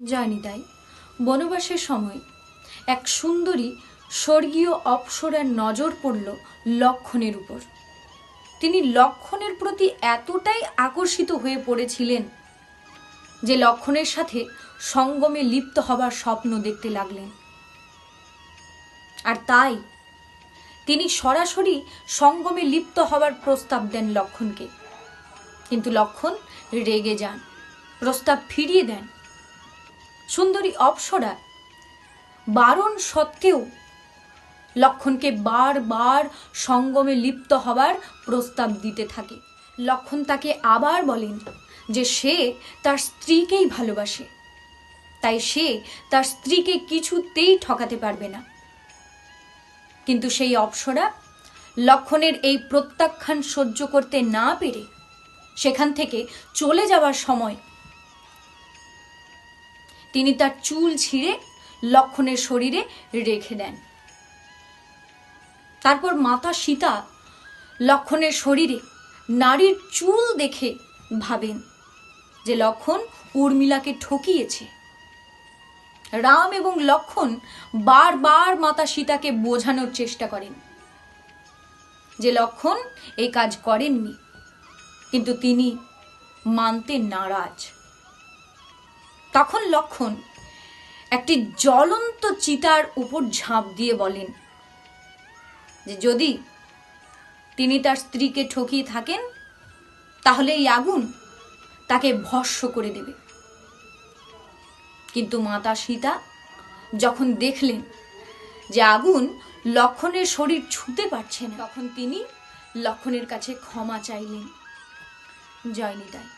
জয়নিতাই বনবাসের সময় এক সুন্দরী স্বর্গীয় অপ্সরার নজর পড়ল লক্ষণের উপর। তিনি লক্ষণের প্রতি এতটাই আকর্ষিত হয়ে পড়েছিলেন যে লক্ষণের সাথে সঙ্গমে লিপ্ত হবার স্বপ্ন দেখতে লাগলেন। আর তাই তিনি সরাসরি সঙ্গমে লিপ্ত হবার প্রস্তাব দেন লক্ষণকে। কিন্তু লক্ষণ রেগে যান, প্রস্তাব ফিরিয়ে দেন। সুন্দরী অপ্সরা। বারণ সত্ত্বেও লক্ষণকে বারবার সঙ্গমে লিপ্ত হবার প্রস্তাব দিতে থাকে। লক্ষণ তাকে আবার বলেন যে সে তার স্ত্রীকেই ভালোবাসে। তাই সে তার স্ত্রীকে কিছুতেই ঠকাতে পারবে না। কিন্তু সেই অপ্সরা লক্ষণের এই প্রত্যাখ্যান সহ্য করতে না পেরে সেখান থেকে চলে যাওয়ার সময় তিনি তার চুল ছিঁড়ে লক্ষণের শরীরে রেখে দেন। তারপর মাতা সীতা লক্ষণের শরীরে নারীর চুল দেখে ভাবেন যে লক্ষণ উর্মিলাকে ঠকিয়েছে। রাম এবং লক্ষণ বারবার মাতা সীতাকে বোঝানোর চেষ্টা করেন যে লক্ষণ এই কাজ করেননি, কিন্তু তিনি মানতে নারাজ। তখন লক্ষণ একটি জ্বলন্ত চিতার উপর ঝাঁপ দিয়ে বলেন, যে যদি তিনি তার স্ত্রীকে ঠকিয়ে থাকেন, তাহলে এই আগুন তাকে ভস্য করে দেবে। কিন্তু মাতা সীতা যখন দেখলেন যে আগুন লক্ষণের শরীর ছুঁতে পারছে না, তখন তিনি লক্ষণের কাছে ক্ষমা চাইলেন। জয় নিতাই।